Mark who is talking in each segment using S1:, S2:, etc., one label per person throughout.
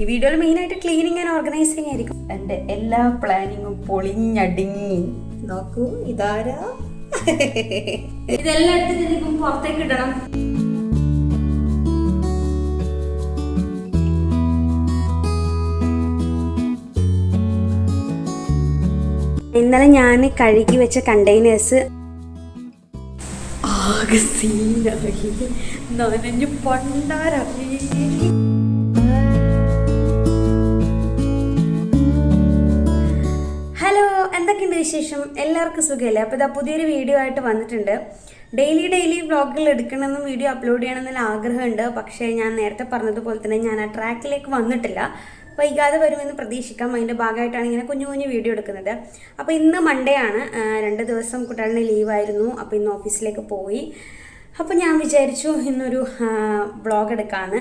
S1: ഈ വീഡിയോയിൽ മെയിനായിട്ട് ക്ലീനിങ് ആൻഡ് ഓർഗനൈസിങ് ആയിരിക്കും. എന്റെ എല്ലാ പ്ലാനിങ്ങും പൊളിഞ്ഞടുങ്ങി. നോക്കൂ ഇതാരാ? ഇതെല്ലാം എടുത്തിട്ട് ഇനിയിപ്പം പുറത്തേക്ക് ഇടണം. ഇന്നലെ ഞാൻ കഴുകി വെച്ച കണ്ടെയ്നേഴ്സ് ആകെ സീനായി നനഞ്ഞു പണ്ടാരായി എന്തൊക്കെയുണ്ട് വിശേഷം? എല്ലാവർക്കും സുഖമല്ലേ? അപ്പോൾ ഇതാ പുതിയൊരു വീഡിയോ ആയിട്ട് വന്നിട്ടുണ്ട്. ഡെയിലി ഡെയിലി വ്ളോഗുകൾ എടുക്കണമെന്നും വീഡിയോ അപ്ലോഡ് ചെയ്യണമെന്നുള്ള ആഗ്രഹമുണ്ട്. പക്ഷേ ഞാൻ നേരത്തെ പറഞ്ഞതുപോലെ തന്നെ ഞാൻ ആ ട്രാക്കിലേക്ക് വന്നിട്ടില്ല. വൈകാതെ വരുമെന്ന് പ്രതീക്ഷിക്കാം. അതിന്റെ ഭാഗമായിട്ടാണ് ഇങ്ങനെ കുഞ്ഞു കുഞ്ഞു വീഡിയോ എടുക്കുന്നത്. അപ്പോൾ ഇന്ന് മൺഡേ ആണ്. രണ്ട് ദിവസം കുട്ടികളുടെ ലീവായിരുന്നു. അപ്പോൾ ഇന്ന് ഓഫീസിലേക്ക് പോയി. അപ്പോൾ ഞാൻ വിചാരിച്ചു ഇന്നൊരു വ്ളോഗ് എടുക്കാമെന്ന്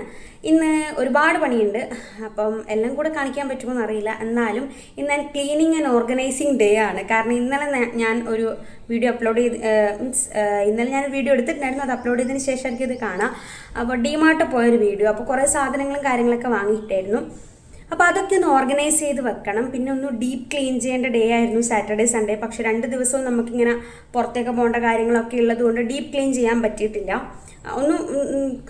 S1: ഇന്ന് ഒരുപാട് പണിയുണ്ട്. അപ്പം എല്ലാം കൂടെ കാണിക്കാൻ പറ്റുമോ എന്നറിയില്ല എന്നാലും ഇന്ന് ഞാൻ ക്ലീനിങ് ആൻഡ് ഓർഗനൈസിങ് ഡേ ആണ്. കാരണം ഇന്നലെ ഞാൻ ഒരു വീഡിയോ അപ്ലോഡ് ചെയ്ത് മീൻസ് ഇന്നലെ ഞാൻ വീഡിയോ എടുത്തിട്ടുണ്ടായിരുന്നു. അത് അപ്ലോഡ് ചെയ്തതിന് ശേഷം എനിക്കിത് കാണാം. അപ്പോൾ ഡിമാർട്ട് പോയൊരു വീഡിയോ അപ്പോൾ കുറേ സാധനങ്ങളും കാര്യങ്ങളൊക്കെ വാങ്ങിയിട്ടായിരുന്നു. അപ്പോൾ അതൊക്കെ ഒന്ന് ഓർഗനൈസ് ചെയ്ത് വെക്കണം. പിന്നെ ഒന്ന് ഡീപ്പ് ക്ലീൻ ചെയ്യേണ്ട ഡേ ആയിരുന്നു സാറ്റർഡേ സൺഡേ പക്ഷേ രണ്ട് ദിവസവും നമുക്കിങ്ങനെ പുറത്തേക്ക് പോകേണ്ട കാര്യങ്ങളൊക്കെ ഉള്ളതുകൊണ്ട് ഡീപ്പ് ക്ലീൻ ചെയ്യാൻ പറ്റിയിട്ടില്ല. ഒന്ന്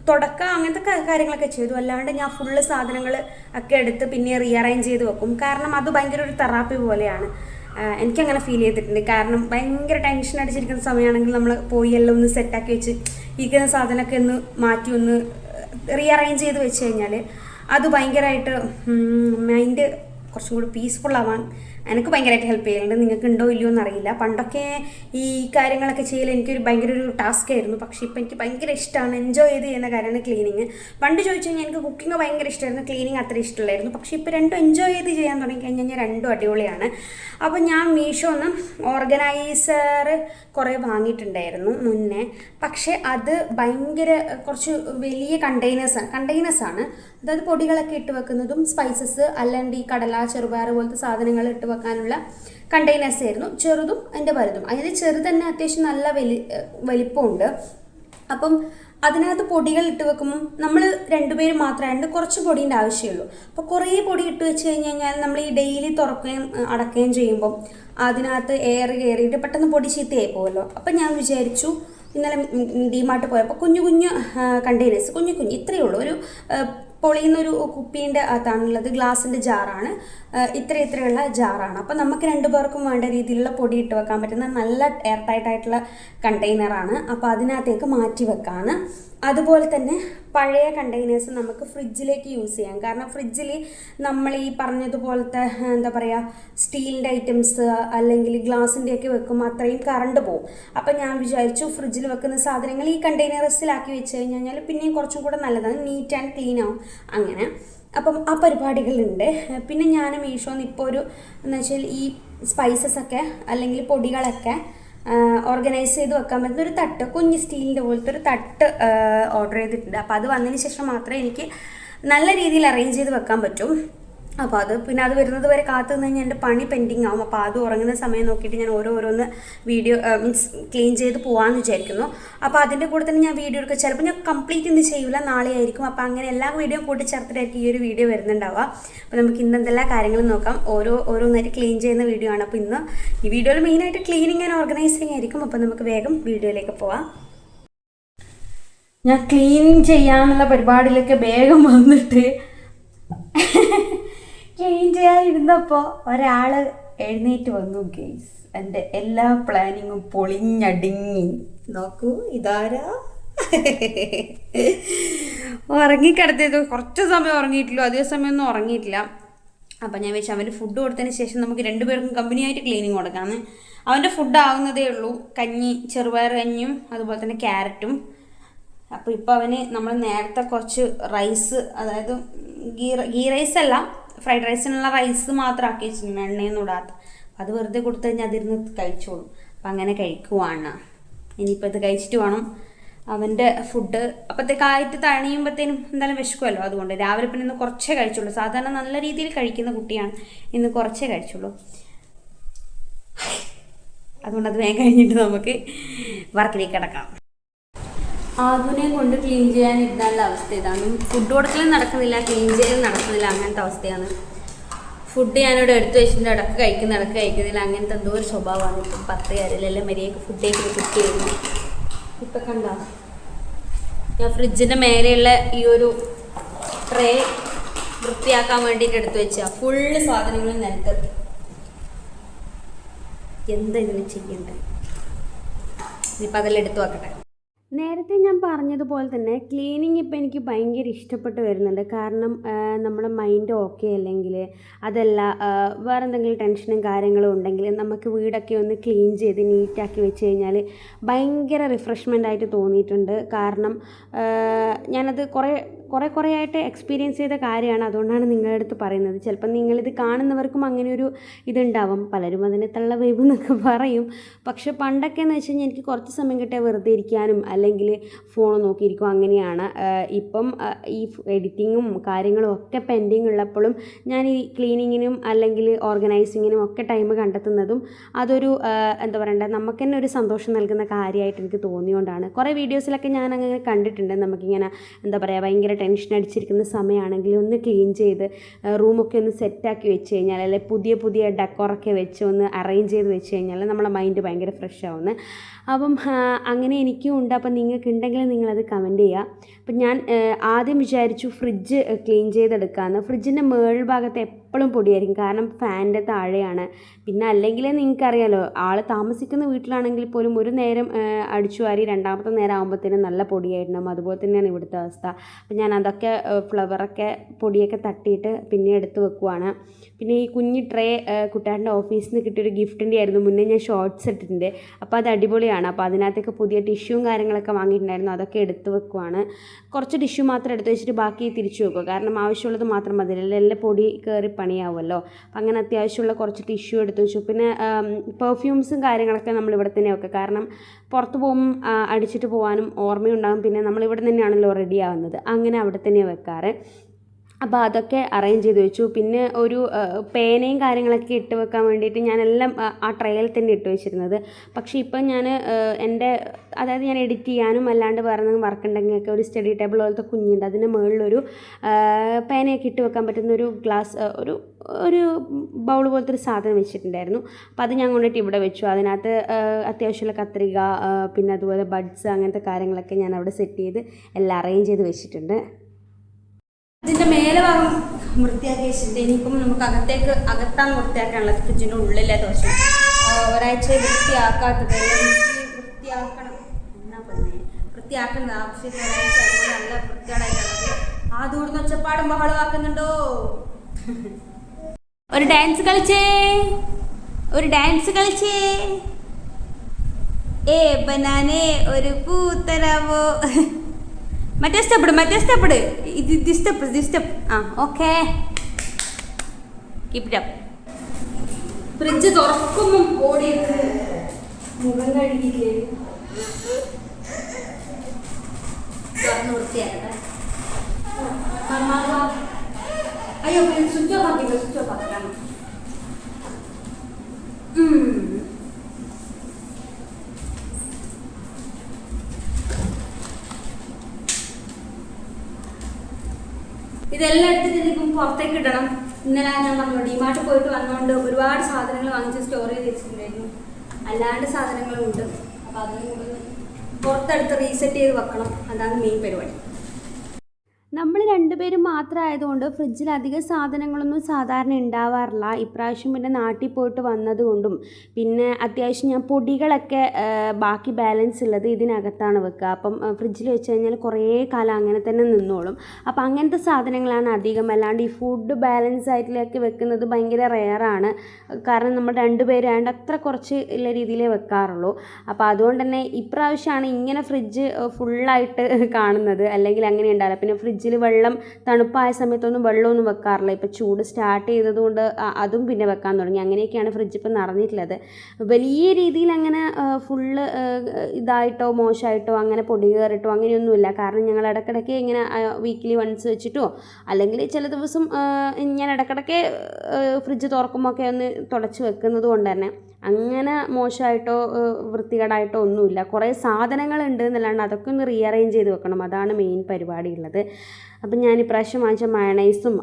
S1: തുടക്കം അങ്ങനത്തെ കാര്യങ്ങളൊക്കെ ചെയ്തു. അല്ലാണ്ട് ഞാൻ ഫുള്ള് സാധനങ്ങൾ ഒക്കെ എടുത്ത് പിന്നെ റീഅറേഞ്ച് ചെയ്ത് വെക്കും. കാരണം അത് ഭയങ്കര ഒരു തെറാപ്പി പോലെയാണ്. എനിക്കങ്ങനെ ഫീൽ ചെയ്തിട്ടുണ്ട്. കാരണം ഭയങ്കര ടെൻഷൻ അടിച്ചിരിക്കുന്ന സമയമാണെങ്കിൽ നമ്മൾ പോയി എല്ലാം ഒന്ന് സെറ്റാക്കി വെച്ച് ഇരിക്കുന്ന സാധനമൊക്കെ ഒന്ന് മാറ്റി ഒന്ന് റീഅറേഞ്ച് ചെയ്ത് വെച്ച് കഴിഞ്ഞാൽ അത് ഭയങ്കരമായിട്ട് മൈൻഡ് കുറച്ചും കൂടി പീസ്ഫുൾ ആവാൻ എനിക്ക് ഭയങ്കരമായിട്ട് ഹെൽപ്പ് ചെയ്യുന്നുണ്ട് നിങ്ങൾക്ക് ഉണ്ടോ ഇല്ലയോ എന്നറിയില്ല. പണ്ടൊക്കെ ഈ കാര്യങ്ങളൊക്കെ ചെയ്യൽ എനിക്കൊരു ഭയങ്കര ഒരു ടാസ്ക് ആയിരുന്നു. പക്ഷേ ഇപ്പം എനിക്ക് ഭയങ്കര ഇഷ്ടമാണ് എൻജോയ് ചെയ്ത് ചെയ്യുന്ന കാര്യമാണ് ക്ലീനിങ് പണ്ട് ചോദിച്ചു കഴിഞ്ഞാൽ എനിക്ക് കുക്കിംഗ് ഭയങ്കര ഇഷ്ടമായിരുന്നു ക്ലീനിങ് അത്ര ഇഷ്ടമില്ലായിരുന്നു പക്ഷേ ഇപ്പോൾ രണ്ടും എൻജോയ് ചെയ്ത് ചെയ്യാൻ തുടങ്ങി കഴിഞ്ഞാൽ ഞാൻ രണ്ടും അടിപൊളിയാണ്. അപ്പോൾ ഞാൻ മീഷോ ഒന്ന് ഓർഗനൈസർ കുറേ വാങ്ങിയിട്ടുണ്ടായിരുന്നു മുന്നേ. പക്ഷേ അത് ഭയങ്കര കുറച്ച് വലിയ കണ്ടെയ്നേഴ്സാണ് കണ്ടെയ്നേഴ്സാണ് അതായത് പൊടികളൊക്കെ ഇട്ട് വെക്കുന്നതും സ്പൈസസ് അല്ലാണ്ട് ഈ കടല ചെറുപയർ പോലത്തെ സാധനങ്ങൾ ഇട്ട് വെക്കാനുള്ള കണ്ടെയ്നേഴ്സ് ആയിരുന്നു. ചെറുതും അതിന്റെ വലുതും. അതിൽ ചെറുത് തന്നെ അത്യാവശ്യം നല്ല വലി വലിപ്പമുണ്ട്. അപ്പം അതിനകത്ത് പൊടികൾ ഇട്ട് വെക്കുമ്പം നമ്മൾ രണ്ടുപേരും മാത്രമായതുകൊണ്ട് കുറച്ച് പൊടീന്റെ ആവശ്യമുള്ളൂ. അപ്പോൾ കുറേ പൊടി ഇട്ട് വെച്ച് കഴിഞ്ഞ് കഴിഞ്ഞാൽ നമ്മൾ ഈ ഡെയിലി തുറക്കുകയും അടക്കുകയും ചെയ്യുമ്പം അതിനകത്ത് എയർ കയറിയിട്ട് പെട്ടെന്ന് പൊടി ചീത്തയായി പോകുമല്ലോ. അപ്പം ഞാൻ വിചാരിച്ചു ഇന്നലെ ഡിമാർട്ട് പോയപ്പോൾ കുഞ്ഞു കുഞ്ഞു കണ്ടെയ്നേഴ്സ് കുഞ്ഞു കുഞ്ഞു ഇത്രയേ ഉള്ളൂ. ഒരു പൊളിയുന്നൊരു കുപ്പീന്റെ അകത്താണുള്ളത് ഗ്ലാസിന്റെ ജാറാണ്. ഇത്ര ഇത്രയുള്ള ജാറാണ്. അപ്പോൾ നമുക്ക് രണ്ടു പേർക്കും വേണ്ട രീതിയിലുള്ള പൊടി ഇട്ട് വെക്കാൻ പറ്റുന്ന നല്ല എയർ ടൈറ്റ് ആയിട്ടുള്ള കണ്ടെയ്നറാണ് അപ്പോൾ അതിനകത്തേക്ക് മാറ്റി വെക്കാണ്. അതുപോലെ തന്നെ പഴയ കണ്ടെയ്നേഴ്സ് നമുക്ക് ഫ്രിഡ്ജിലേക്ക് യൂസ് ചെയ്യാം. കാരണം ഫ്രിഡ്ജിൽ നമ്മൾ ഈ പറഞ്ഞതുപോലത്തെ എന്താ പറയുക സ്റ്റീലിന്റെ ഐറ്റംസ് അല്ലെങ്കിൽ ഗ്ലാസിന്റെയൊക്കെ വെക്കുമ്പോൾ അത്രയും കറണ്ട് പോകും അപ്പോൾ ഞാൻ വിചാരിച്ചു ഫ്രിഡ്ജിൽ വെക്കുന്ന സാധനങ്ങൾ ഈ കണ്ടെയ്നേഴ്സിലാക്കി വെച്ച് കഴിഞ്ഞ് കഴിഞ്ഞാൽ പിന്നെയും കുറച്ചും കൂടെ നല്ലതാണ്. നീറ്റ് ആൻഡ് ക്ലീൻ ആവും. അങ്ങനെ. അപ്പം ആ പരിപാടികളുണ്ട്. പിന്നെ ഞാൻ മീഷോന്ന് ഇപ്പോൾ ഒരു എന്ന് വെച്ചാൽ ഈ സ്പൈസസ് ഒക്കെ അല്ലെങ്കിൽ പൊടികളൊക്കെ ഓർഗനൈസ് ചെയ്ത് വെക്കാൻ പറ്റുന്ന ഒരു തട്ട് കുഞ്ഞ് സ്റ്റീലിന്റെ പോലത്തെ ഒരു തട്ട് ഓർഡർ ചെയ്തിട്ടുണ്ട്. അപ്പോൾ അത് വന്നതിന് ശേഷം മാത്രമേ എനിക്ക് നല്ല രീതിയിൽ അറേഞ്ച് ചെയ്ത് വെക്കാൻ പറ്റും. അപ്പോൾ അത് പിന്നെ അത് വരുന്നത് വരെ കാത്തു നിന്ന് കഴിഞ്ഞാൽ എന്റെ പണി പെൻഡിങ് ആവും. അപ്പോൾ അത് ഉറങ്ങുന്ന സമയം നോക്കിയിട്ട് ഞാൻ ഓരോ ഓരോന്ന് വീഡിയോ മീൻസ് ക്ലീൻ ചെയ്ത് പോകാമെന്ന് വിചാരിക്കുന്നു. അപ്പോൾ അതിന്റെ കൂടെ തന്നെ ഞാൻ വീഡിയോ എടുക്കുക ചിലപ്പോൾ ഞാൻ കംപ്ലീറ്റ് ഇന്ന് ചെയ്യില്ല നാളെ ആയിരിക്കും. അപ്പോൾ അങ്ങനെ എല്ലാ വീഡിയോ കൂട്ടി ചേർത്തിട്ടായിരിക്കും ഈ ഒരു വീഡിയോ വരുന്നുണ്ടാവുക. അപ്പോൾ നമുക്ക് ഇന്ന് എന്തെല്ലാം കാര്യങ്ങൾ നോക്കാം. ഓരോ ഓരോന്നായിട്ട് ക്ലീൻ ചെയ്യുന്ന വീഡിയോ ആണ്. അപ്പോൾ ഇന്ന് ഈ വീഡിയോയിൽ മെയിനായിട്ട് ക്ലീനിങ് ആൻഡ് ഓർഗനൈസിങ് ആയിരിക്കും. അപ്പോൾ നമുക്ക് വേഗം വീഡിയോയിലേക്ക് പോവാം. ഞാൻ ക്ലീൻ ചെയ്യാനുള്ള പരിപാടിയിലൊക്കെ വേഗം വന്നിട്ട് ക്ലീൻ ചെയ്യാനിരുന്നപ്പോൾ ഒരാൾ എഴുന്നേറ്റ് വന്നു ഗെയ്സ് എന്റെ എല്ലാ പ്ലാനിങ്ങും പൊളിഞ്ഞടുങ്ങി. നോക്കൂ ഇതാരാ? ഉറങ്ങിക്കിടത്തിയത്. കുറച്ച് സമയം ഉറങ്ങിയിട്ടില്ല. അധിക സമയമൊന്നും ഉറങ്ങിയിട്ടില്ല. അപ്പം ഞാൻ വെച്ചാൽ അവന്റെ ഫുഡ് കൊടുത്തതിന് ശേഷം നമുക്ക് രണ്ടുപേർക്കും കമ്പനിയായിട്ട് ക്ലീനിങ് കൊടുക്കാമെന്ന് അവന്റെ ഫുഡ് ആവുന്നതേ ഉള്ളൂ. കഞ്ഞി ചെറുപയർ കഞ്ഞിയും അതുപോലെ തന്നെ ക്യാരറ്റും. അപ്പോൾ ഇപ്പോൾ അവന് നമ്മൾ നേരത്തെ കുറച്ച് റൈസ് അതായത് ഗീ ഗീ റൈസ് അല്ല ഫ്രൈഡ് റൈസിനുള്ള റൈസ് മാത്രം ആക്കി വെച്ചിട്ടുണ്ട് എണ്ണയൊന്നും ഇടാത്ത. അത് വെറുതെ കൊടുത്തു കഴിഞ്ഞാൽ അതിരുന്ന് കഴിച്ചോളും. അപ്പം അങ്ങനെ കഴിക്കുവാണ്. ഇനിയിപ്പോൾ ഇത് കഴിച്ചിട്ട് വേണം അവന്റെ ഫുഡ് അപ്പോഴത്തേക്ക് ആയിട്ട് തണിയുമ്പോഴത്തേനും എന്തായാലും വിശക്കുമല്ലോ അതുകൊണ്ട്. രാവിലെ പിന്നെ ഇന്ന് കുറച്ചേ കഴിച്ചുള്ളൂ. സാധാരണ നല്ല രീതിയിൽ കഴിക്കുന്ന കുട്ടിയാണ്. ഇന്ന് കുറച്ചേ കഴിച്ചുള്ളൂ. അതുകൊണ്ട് അത് വേഗം കഴിഞ്ഞിട്ട് നമുക്ക് വർക്കിലേക്ക് കിടക്കാം. ആധുനികം കൊണ്ട് ക്ലീൻ ചെയ്യാൻ ഇരുന്നുള്ള അവസ്ഥ ഇതാണ്. ഫുഡ് കൊടുക്കലും നടക്കുന്നില്ല ക്ലീൻ ചെയ്യലും നടക്കുന്നില്ല അങ്ങനത്തെ അവസ്ഥയാണ്. ഫുഡ് ഞാനിവിടെ എടുത്തു വെച്ചിട്ടുണ്ട് ഇടയ്ക്ക് കഴിക്കുന്ന ഇടയ്ക്ക് കഴിക്കുന്നില്ല. അങ്ങനത്തെ എന്തോ ഒരു സ്വഭാവമാണ്. ഇപ്പം പത്ത് കാര്യമില്ല മര്യാദയ്ക്ക് ഫുഡേക്ക് കുക്ക് ചെയ്യുന്നു. ഇപ്പം കണ്ട? ഞാൻ ഫ്രിഡ്ജിന്റെ മേലെയുള്ള ഈ ഒരു ട്രേ വൃത്തിയാക്കാൻ വേണ്ടിയിട്ട് എടുത്തു വെച്ച. ഫുള്ള് സാധനങ്ങളും നിലത്ത് എന്താ ഇതിന് ചെയ്യണ്ടേ ഇനിയിപ്പോൾ അതെല്ലാം എടുത്തു വെക്കട്ടെ. നേരത്തെ ഞാൻ പറഞ്ഞതുപോലെ തന്നെ ക്ലീനിങ് ഇപ്പം എനിക്ക് ഭയങ്കര ഇഷ്ടപ്പെട്ട് വരുന്നുണ്ട്. കാരണം നമ്മുടെ മൈൻഡ് ഓക്കെ അല്ലെങ്കിൽ അതല്ല വേറെ എന്തെങ്കിലും ടെൻഷനും കാര്യങ്ങളും ഉണ്ടെങ്കിൽ നമുക്ക് വീടൊക്കെ ഒന്ന് ക്ലീൻ ചെയ്ത് നീറ്റാക്കി വെച്ച് കഴിഞ്ഞാൽ ഭയങ്കര റിഫ്രഷ്മെന്റ് ആയിട്ട് തോന്നിയിട്ടുണ്ട്. കാരണം ഞാനത് കുറേ കുറേ കുറേ ആയിട്ട് എക്സ്പീരിയൻസ് ചെയ്ത കാര്യമാണ് അതുകൊണ്ടാണ് നിങ്ങളുടെ അടുത്ത് പറയുന്നത്. ചിലപ്പം നിങ്ങളിത് കാണുന്നവർക്കും അങ്ങനെ ഒരു ഇതുണ്ടാവും. പലരും അതിനെ തള്ള വൈബ് എന്നൊക്കെ പറയും. പക്ഷേ പണ്ടൊക്കെ എന്ന് വെച്ച് കഴിഞ്ഞാൽ എനിക്ക് കുറച്ച് സമയം കിട്ടിയാൽ വെറുതെ ഇരിക്കാനും അല്ലെങ്കിൽ ഫോൺ നോക്കിയിരിക്കും അങ്ങനെയാണ്. ഇപ്പം ഈ എഡിറ്റിങ്ങും കാര്യങ്ങളും ഒക്കെ പെൻഡിങ് ഉള്ളപ്പോഴും ഞാൻ ഈ ക്ലീനിങ്ങിനും അല്ലെങ്കിൽ ഓർഗനൈസിങ്ങിനും ഒക്കെ ടൈം കണ്ടെത്തുന്നതും അതൊരു എന്താ പറയണ്ടേ നമുക്ക് തന്നെ ഒരു സന്തോഷം നൽകുന്ന കാര്യമായിട്ട് എനിക്ക് തോന്നിയോണ്ടാണ്. കുറേ വീഡിയോസിലൊക്കെ ഞാൻ അങ്ങനെ കണ്ടിട്ടുണ്ട്. നമുക്കിങ്ങനെ എന്താ പറയുക ഭയങ്കര ടെൻഷൻ അടിച്ചിരിക്കുന്ന സമയമാണെങ്കിൽ ഒന്ന് ക്ലീൻ ചെയ്ത് റൂമൊക്കെ ഒന്ന് സെറ്റാക്കി വെച്ച് കഴിഞ്ഞാൽ അല്ലെങ്കിൽ പുതിയ പുതിയ ഡെക്കോറൊക്കെ വെച്ച് ഒന്ന് അറേഞ്ച് ചെയ്ത് വെച്ച് കഴിഞ്ഞാൽ നമ്മളെ മൈൻഡ് ഭയങ്കര ഫ്രഷ് ആവുന്നത് അപ്പം അങ്ങനെ എനിക്കും ഉണ്ട്. അപ്പം നിങ്ങൾക്ക് ഉണ്ടെങ്കിൽ നിങ്ങളത് കമന്റ് ചെയ്യുക. അപ്പം ഞാൻ ആദ്യം വിചാരിച്ചു ഫ്രിഡ്ജ് ക്ലീൻ ചെയ്തെടുക്കാമെന്ന് ഫ്രിഡ്ജിന്റെ മേൾ ഭാഗത്ത് എപ്പോഴും പൊടിയായിരിക്കും. കാരണം ഫാനിന്റെ താഴെയാണ്. പിന്നെ അല്ലെങ്കിൽ നിങ്ങൾക്കറിയാലോ ആൾ താമസിക്കുന്ന വീട്ടിലാണെങ്കിൽ പോലും ഒരു നേരം അടിച്ചു വാരി രണ്ടാമത്തെ നേരം ആകുമ്പോഴത്തേനും നല്ല പൊടിയായിട്ടുണ്ടാകും അതുപോലെ തന്നെയാണ് ഇവിടുത്തെ അവസ്ഥ. അപ്പം ഞാൻ അതൊക്കെ ഫ്ലവറൊക്കെ പൊടിയൊക്കെ തട്ടിയിട്ട് പിന്നെ എടുത്ത് വെക്കുവാണ്. പിന്നെ ഈ കുഞ്ഞി ട്രേ കുട്ടാട്ടന്റെ ഓഫീസിൽ നിന്ന് കിട്ടിയൊരു ഗിഫ്റ്റിന്റെ ആയിരുന്നു. മുന്നേ ഞാൻ ഷോർട്ട്സ് ഇട്ടിട്ടുണ്ട്. അപ്പോൾ അത് അടിപൊളിയാണ്. അപ്പോൾ അതിനകത്തൊക്കെ പുതിയ ടിഷ്യൂവും കാര്യങ്ങളൊക്കെ വാങ്ങിയിട്ടുണ്ടായിരുന്നു. അതൊക്കെ എടുത്ത് വെക്കുവാണ്. കുറച്ച് ടിഷ്യൂ മാത്രം എടുത്ത് വെച്ചിട്ട് ബാക്കി തിരിച്ചു വെക്കുക കാരണം ആവശ്യമുള്ളത് മാത്രം മതി. എല്ലാ പൊടി കയറി പണിയാവുമല്ലോ. അപ്പം അങ്ങനെ അത്യാവശ്യമുള്ള കുറച്ച് ടിഷ്യൂ എടുത്തു വെച്ചു. പിന്നെ പെർഫ്യൂംസും കാര്യങ്ങളൊക്കെ നമ്മൾ ഇവിടെ തന്നെ വെക്കുക കാരണം പുറത്ത് പോകും അടിച്ചിട്ട് പോകാനും ഓർമ്മയുണ്ടാകും പിന്നെ നമ്മൾ ഇവിടെ തന്നെയാണല്ലോ റെഡി ആവുന്നത്. അങ്ങനെ അവിടെ തന്നെ വെക്കാറ്. അപ്പോൾ അതൊക്കെ അറേഞ്ച് ചെയ്ത് വെച്ചു. പിന്നെ ഒരു പേനയും കാര്യങ്ങളൊക്കെ ഇട്ട് വെക്കാൻ വേണ്ടിയിട്ട് ഞാനെല്ലാം ആ, ട്രയൽ തന്നെ ഇട്ട് വെച്ചിരുന്നത്. പക്ഷേ ഇപ്പം ഞാൻ എന്റെ അതായത് ഞാൻ എഡിറ്റ് ചെയ്യാനും അല്ലാണ്ട് വേറെ എന്തെങ്കിലും വർക്ക് ഉണ്ടെങ്കിലൊക്കെ ഒരു സ്റ്റഡി ടേബിൾ പോലത്തെ കുഞ്ഞുണ്ട് അതിന്റെ മുകളിലൊരു പേനയൊക്കെ ഇട്ട് വെക്കാൻ പറ്റുന്ന ഒരു ഗ്ലാസ് ഒരു ഒരു ബൗൾ പോലത്തെ ഒരു സാധനം വെച്ചിട്ടുണ്ടായിരുന്നു. അപ്പോൾ അത് ഞാൻ കൊണ്ടിട്ട് ഇവിടെ വെച്ചു. അതിനകത്ത് അത്യാവശ്യമുള്ള കത്രിക പിന്നെ അതുപോലെ ബഡ്സ് അങ്ങനത്തെ കാര്യങ്ങളൊക്കെ ഞാൻ അവിടെ സെറ്റ് ചെയ്ത് എല്ലാം അറേഞ്ച് ചെയ്ത് വെച്ചിട്ടുണ്ട്. ഇതിന്റെ മേലെ ഭാഗം വൃത്തിയാക്കിയ വെച്ചിട്ട് ഇനിയിപ്പം നമുക്ക് അകത്തേക്ക് അകത്താണ് വൃത്തിയാക്കാനുള്ളത്. ഫ്രിഡ്ജിന്റെ ഉള്ളിലെ ആ, ഒരാഴ്ച വൃത്തിയാക്കാത്തത്. വൃത്തിയാക്കണം. എന്നാ പറഞ്ഞേ വൃത്തിയാക്കുന്നത് ആവശ്യത്തിന് ഒരാഴ്ച നല്ല ആ ദൂരം ഒച്ചപ്പാടും ബഹളമാക്കുന്നുണ്ടോ ഒരു ഡാൻസ് കളിച്ചേ. ഒരു ഡാൻസ് കളിച്ചേ. ഏ ബനാനേ ഒരു പൂ തരാവോ മറ്റേ സ്റ്റെപ്പ് ഇട് മറ്റേ സ്റ്റെപ്പ് ഇട്. ഇത് ദി സ്റ്റെപ്പ് ദി സ്റ്റെപ്പ് ആ okay keep it up fridge തുറക്കുമ്പം ഓടിയത് മുഖം കഴുകിയില്ലേ? തുറന്ന് വൃത്തിയാക്കട്ടെ. അയ്യോ സ്വിച്ച് ഓഫ് ആക്കില്ല സ്വിച്ച് ഓഫ് ആക്കാം ഇതെല്ലാം എടുത്തിട്ട് ഇതിപ്പം പുറത്തേക്ക് ഇടണം. ഇന്നലെ ഞാൻ പറഞ്ഞു ഡിമാർട്ട് പോയിട്ട് വന്നുകൊണ്ട് ഒരുപാട് സാധനങ്ങൾ വാങ്ങിച്ച് സ്റ്റോർ ചെയ്ത് വെച്ചിട്ടുണ്ടായിരുന്നു. അല്ലാണ്ട് സാധനങ്ങളും ഉണ്ട് അപ്പോൾ അതിനും കൂടെ പുറത്തെടുത്ത് റീസെറ്റ് ചെയ്ത് വെക്കണം. അതാണ് മെയിൻ പരിപാടി. നമ്മൾ രണ്ടുപേരും മാത്രമായതുകൊണ്ട് ഫ്രിഡ്ജിൽ അധിക സാധനങ്ങളൊന്നും സാധാരണ ഉണ്ടാവാറില്ല. ഇപ്രാവശ്യം പിന്നെ നാട്ടിൽ പോയിട്ട് വന്നതുകൊണ്ടും പിന്നെ അത്യാവശ്യം ഞാൻ പൊടികളൊക്കെ ബാക്കി ബാലൻസ് ഉള്ളത് ഇതിനകത്താണ് വെക്കുക. അപ്പം ഫ്രിഡ്ജിൽ വെച്ച് കഴിഞ്ഞാൽ കുറേ കാലം അങ്ങനെ തന്നെ നിന്നോളും. അപ്പം അങ്ങനത്തെ സാധനങ്ങളാണ് അധികം. അല്ലാണ്ട് ഈ ഫുഡ് ബാലൻസ് ആയിട്ടിലേക്ക് വെക്കുന്നത് ഭയങ്കര റെയറാണ് കാരണം നമ്മൾ രണ്ടുപേരായതുകൊണ്ട് അത്ര കുറച്ച് ഉള്ള രീതിയിലേ വെക്കാറുള്ളൂ. അപ്പോൾ അതുകൊണ്ട് തന്നെ ഇപ്രാവശ്യമാണ് ഇങ്ങനെ ഫ്രിഡ്ജ് ഫുള്ളായിട്ട് കാണുന്നത്. അല്ലെങ്കിൽ അങ്ങനെ ഉണ്ടാവില്ല. പിന്നെ ഫ്രിഡ്ജിൽ വെള്ളം തണുപ്പായ സമയത്തൊന്നും വെള്ളമൊന്നും വെക്കാറില്ല. ഇപ്പോൾ ചൂട് സ്റ്റാർട്ട് ചെയ്തതുകൊണ്ട് അതും പിന്നെ വെക്കാൻ തുടങ്ങി. അങ്ങനെയൊക്കെയാണ് ഫ്രിഡ്ജ് ഇപ്പം നിറഞ്ഞിട്ടുള്ളത്. വലിയ രീതിയിൽ അങ്ങനെ ഫുള്ള് ഇതായിട്ടോ മോശമായിട്ടോ അങ്ങനെ പൊടി കയറിട്ടോ അങ്ങനെയൊന്നുമില്ല. കാരണം ഞങ്ങൾ ഇടയ്ക്കിടയ്ക്ക് ഇങ്ങനെ വീക്കിലി വൺസ് വെച്ചിട്ടോ അല്ലെങ്കിൽ ചില ദിവസം ഞാൻ ഇടയ്ക്കിടയ്ക്ക് ഫ്രിഡ്ജ് തുറക്കുമ്പോൾ ഒക്കെ ഒന്ന് തുടച്ച് വെക്കുന്നത് കൊണ്ട് തന്നെ അങ്ങനെ മോശമായിട്ടോ വൃത്തികേടായിട്ടോ ഒന്നുമില്ല. കുറേ സാധനങ്ങളുണ്ട് എന്നല്ലാണ്ട് അതൊക്കെ ഒന്ന് റീഅറേഞ്ച് ചെയ്ത് വെക്കണം. അതാണ് മെയിൻ പരിപാടി ഉള്ളത് അപ്പം ഞാൻ ഇപ്രാവശ്യം വാങ്ങിച്ച മയണൈസും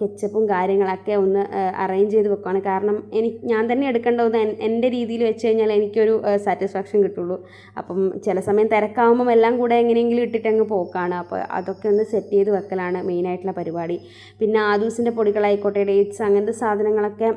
S1: കെച്ചപ്പും കാര്യങ്ങളൊക്കെ ഒന്ന് അറേഞ്ച് ചെയ്ത് വെക്കുകയാണ് കാരണം എനിക്ക് ഞാൻ തന്നെ എടുക്കേണ്ടത് എന്റെ രീതിയിൽ വെച്ച് കഴിഞ്ഞാൽ എനിക്കൊരു സാറ്റിസ്ഫാക്ഷൻ കിട്ടുള്ളൂ. അപ്പം ചില സമയം തിരക്കാവുമ്പം എല്ലാം കൂടെ എങ്ങനെയെങ്കിലും ഇട്ടിട്ട് അങ്ങ് പോക്കാണ്. അപ്പോൾ അതൊക്കെ ഒന്ന് സെറ്റ് ചെയ്ത് വെക്കലാണ് മെയിനായിട്ടുള്ള പരിപാടി. പിന്നെ ആദൂസിന്റെ പൊടികളായിക്കോട്ടെ ഡേറ്റ്സ് അങ്ങനത്തെ സാധനങ്ങളൊക്കെ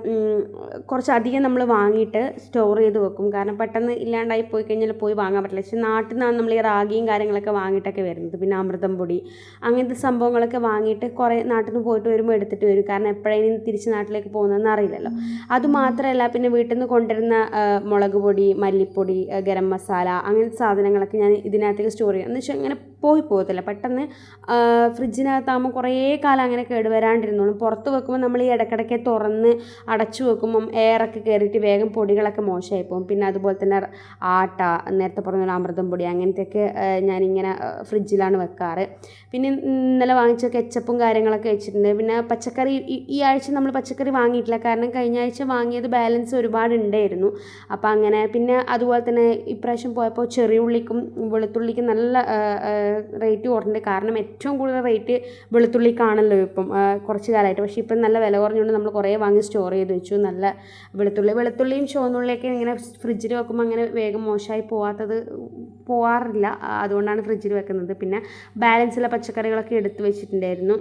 S1: കുറച്ചധികം നമ്മൾ വാങ്ങിയിട്ട് സ്റ്റോർ ചെയ്ത് വെക്കും. കാരണം പെട്ടെന്ന് ഇല്ലാണ്ടായി പോയി കഴിഞ്ഞാൽ പോയി വാങ്ങാൻ പറ്റില്ല. പക്ഷേ നാട്ടിൽ നിന്നാണ് നമ്മൾ ഈ റാഗിയും കാര്യങ്ങളൊക്കെ വാങ്ങിയിട്ടൊക്കെ വരുന്നത്. പിന്നെ അമൃതം പൊടി അങ്ങനത്തെ സംഭവങ്ങളൊക്കെ വാങ്ങിയിട്ട് കുറേ നാട്ടിൽ നിന്ന് പോയിട്ട് വരുമ്പോൾ എടുത്തിട്ട് വരും. കാരണം എപ്പോഴേലും തിരിച്ച് നാട്ടിലേക്ക് പോകുന്നതെന്ന് അറിയില്ലല്ലോ. അതുമാത്രമല്ല പിന്നെ വീട്ടിൽ നിന്ന് കൊണ്ടുവരുന്ന മുളക് പൊടി മല്ലിപ്പൊടി ഗരം മസാല അങ്ങനത്തെ സാധനങ്ങളൊക്കെ ഞാൻ ഇതിനകത്തേക്ക് സ്റ്റോർ ചെയ്യും. എന്ന് വെച്ചാൽ ഇങ്ങനെ പോയി പോകത്തില്ല. പെട്ടെന്ന് ഫ്രിഡ്ജിനകത്താകുമ്പോൾ കുറേ കാലം അങ്ങനെ കേടുവരാണ്ടിരുന്നോളും പുറത്ത് വെക്കുമ്പോൾ നമ്മൾ ഈ ഇടയ്ക്കിടയ്ക്ക് തുറന്ന് അടച്ചു വെക്കുമ്പം എയറൊക്കെ കയറിയിട്ട് വേഗം പൊടികളൊക്കെ മോശമായി പോകും. പിന്നെ അതുപോലെ തന്നെ ആട്ട നേരത്തെ പറഞ്ഞ അമൃതം പൊടി അങ്ങനത്തെയൊക്കെ ഞാനിങ്ങനെ ഫ്രിഡ്ജിലാണ് വെക്കാറ്. പിന്നെ ഇന്നലെ വാങ്ങിച്ച കെച്ചപ്പും കാര്യങ്ങളൊക്കെ വെച്ചിട്ടുണ്ട്. പിന്നെ പച്ചക്കറി ഈ ആഴ്ച നമ്മൾ പച്ചക്കറി വാങ്ങിയിട്ടില്ല. കാരണം കഴിഞ്ഞ ആഴ്ച വാങ്ങിയത് ബാലൻസ് ഒരുപാട് ഉണ്ടായിരുന്നു. അപ്പോൾ അങ്ങനെ പിന്നെ അതുപോലെ തന്നെ ഇപ്രാവശ്യം പോയപ്പോൾ ചെറിയുള്ളിക്കും വെളുത്തുള്ളിക്കും നല്ല റേറ്റ് കുറഞ്ഞിട്ടുണ്ട് കാരണം ഏറ്റവും കൂടുതൽ റേറ്റ് വെളുത്തുള്ളിക്കാണല്ലോ ഇപ്പം ആ, കുറച്ച് കാലമായിട്ട്. പക്ഷേ ഇപ്പം നല്ല വില കുറഞ്ഞുകൊണ്ട് നമ്മൾ കുറേ വാങ്ങി സ്റ്റോർ ചെയ്ത് വെച്ചു. നല്ല വെളുത്തുള്ളി വെളുത്തുള്ളിയും ചുവന്നുള്ളിയൊക്കെ ഇങ്ങനെ ഫ്രിഡ്ജിൽ വെക്കുമ്പോൾ അങ്ങനെ വേഗം മോശമായി പോവാത്തത് പോവാറില്ല. അതുകൊണ്ടാണ് ഫ്രിഡ്ജിൽ വെക്കുന്നത്. പിന്നെ ബാലൻസുള്ള പച്ചക്കറികളൊക്കെ എടുത്ത് വെച്ചിട്ടുണ്ടായിരുന്നു.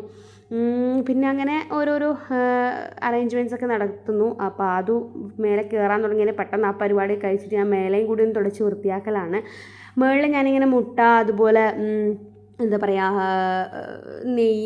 S1: പിന്നെ അങ്ങനെ ഓരോരോ അറേഞ്ച്മെന്റ്സ് ഒക്കെ നടത്തുന്നു. അപ്പോൾ അത് മേലെ കയറാൻ തുടങ്ങിയാൽ പെട്ടെന്ന് ആ പരിപാടി കഴിച്ചിട്ട് ഞാൻ മേലെയും കൂടി ഒന്ന് തുടച്ച് വൃത്തിയാക്കലാണ്. മുകളിൽ ഞാനിങ്ങനെ മുട്ട അതുപോലെ എന്താ പറയുക നെയ്യ്